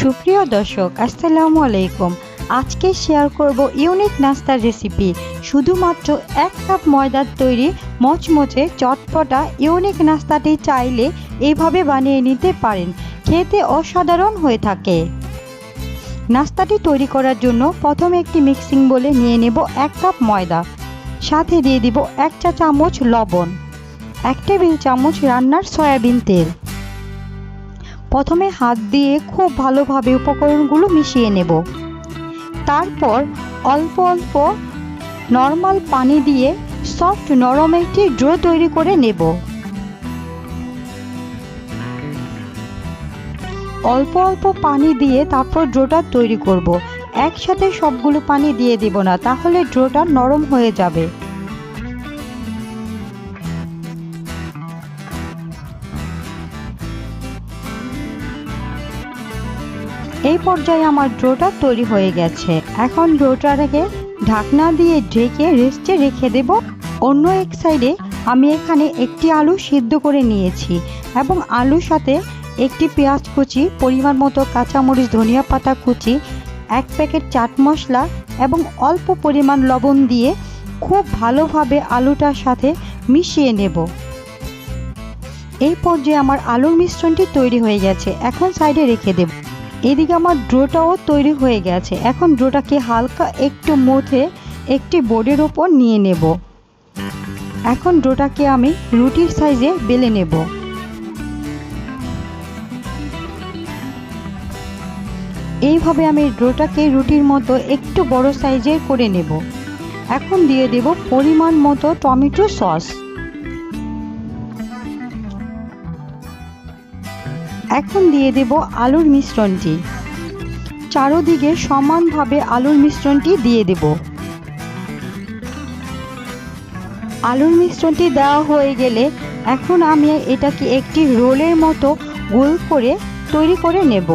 সুপ্রিয় দর্শক, আসসালামু আলাইকুম। আজকে শেয়ার করব ইউনিক নাস্তার রেসিপি শুধুমাত্র এক কাপ ময়দার তৈরি মচমচে চটপটা ইউনিক নাস্তাটি চাইলে এইভাবে বানিয়ে নিতে পারেন। খেতে অসাধারণ হয়ে থাকে। নাস্তাটি তৈরি করার জন্য প্রথমে একটি মিক্সিং বলে নিয়ে নেব এক কাপ ময়দা। সাথে দিয়ে দিব এক চা চামচ লবণ। এক টেবিল চামচ রান্নার সয়াবিন তেল। প্রথমে হাত দিয়ে খুব ভালোভাবে উপকরণগুলো মিশিয়ে নেব। তারপর অল্প অল্প নর্মাল পানি দিয়ে সফট নরম একটি ড্রো তৈরি করে নেব। অল্প অল্প পানি দিয়ে তারপর ড্রোটা তৈরি করব। একসাথে সবগুলো পানি দিয়ে দেব না, তাহলে ড্রোটা নরম হয়ে যাবে। এই পর্যায়ে আমার ড্রোটা তৈরি হয়ে গেছে। এখন ড্রোটাকে ঢাকনা দিয়ে ঢেকে রেস্টে রেখে দেব। অন্য এক সাইডে আমি এখানে একটি আলু সিদ্ধ করে নিয়েছি এবং আলুর সাথে একটি পেঁয়াজ কুচি, পরিমাণ মতো কাঁচামরিচ, ধনিয়া পাতা কুচি, এক প্যাকেট চাট মশলা এবং অল্প পরিমাণ লবণ দিয়ে খুব ভালোভাবে আলুটার সাথে মিশিয়ে নেব। এই পর্যায়ে আমার আলুর মিশ্রণটি তৈরি হয়ে গেছে। এখন সাইডে রেখে দেব। এদিকে আমার ড্রোটাও তৈরি হয়ে গেছে। এখন ড্রোটাকে হালকা একটু মুথে একটি বোর্ডের ওপর নিয়ে নেব। এখন ড্রোটাকে আমি রুটির সাইজে বেলে নেব। এইভাবে আমি ড্রোটাকে রুটির মতো একটু বড় সাইজের করে নেব। এখন দিয়ে দেব পরিমাণ মতো টমেটো সস। এখন দিয়ে দেব আলুর মিশ্রণটি। চারোদিকে সমানভাবে আলুর মিশ্রণটি দিয়ে দেব। আলুর মিশ্রণটি দেওয়া হয়ে গেলে এখন আমি এটাকে একটি রোলের মতো গোল করে তৈরি করে নেব।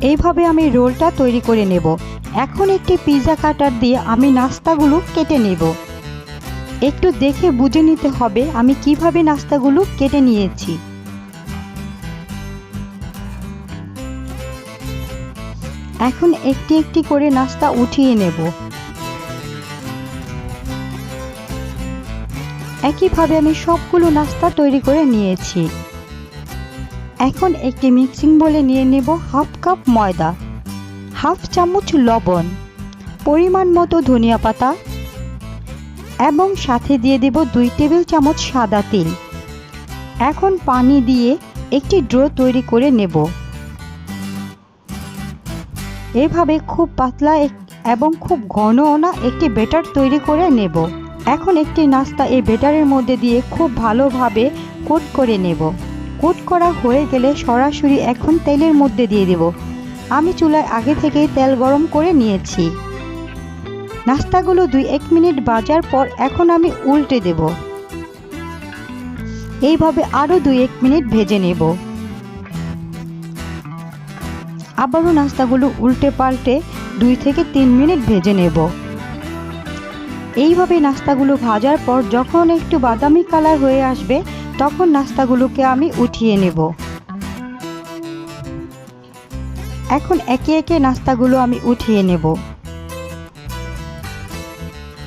এইভাবে আমি রোলটা তৈরি করে নেব। এখন একটি পিৎজা কাটার দিয়ে আমি নাস্তাগুলো কেটে নেব। একটু দেখে বুঝে নিতে হবে আমি কীভাবে নাস্তাগুলো কেটে নিয়েছি। এখন একটি একটি করে নাস্তা উঠিয়ে নেব। একইভাবে আমি সবগুলো নাস্তা তৈরি করে নিয়েছি। এখন একটি মিক্সিং বলে নিয়ে নেব হাফ কাপ ময়দা, হাফ চামচ লবণ, পরিমাণ মতো ধনিয়া পাতা এবং সাথে দিয়ে দেব দুই টেবিল চামচ সাদা তেল। এখন পানি দিয়ে একটি ড্রো তৈরি করে নেব। এভাবে খুব পাতলা এবং খুব ঘন না একটি বেটার তৈরি করে নেব। এখন একটি নাস্তা এই বেটারের মধ্যে দিয়ে খুব ভালোভাবে কোট করে নেব। কোট করা হয়ে গেলে সরাসরি এখন তেলের মধ্যে দিয়ে দেব। আমি চুলায় আগে থেকেই তেল গরম করে নিয়েছি। নাস্তাগুলো দুই এক মিনিট বাজার পর এখন আমি উল্টে দেব। এইভাবে আরও দুই এক মিনিট ভেজে নেব। আবারও নাস্তাগুলো উল্টে পাল্টে দুই থেকে তিন মিনিট ভেজে নেব। এইভাবে নাস্তাগুলো ভাজার পর যখন একটু বাদামি কালার হয়ে আসবে, তখন নাস্তাগুলোকে আমি উঠিয়ে নেব। এখন একে একে নাস্তাগুলো আমি উঠিয়ে নেব।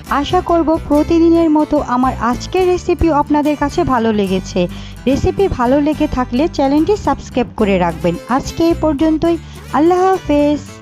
আশা করব প্রতিদিনের মতো আমার আজকের রেসিপিও আপনাদের কাছে ভালো লেগেছে। রেসিপি ভালো লেগে থাকলে চ্যানেলটি সাবস্ক্রাইব করে রাখবেন। আজকে এই পর্যন্তই। আল্লাহ হাফেজ।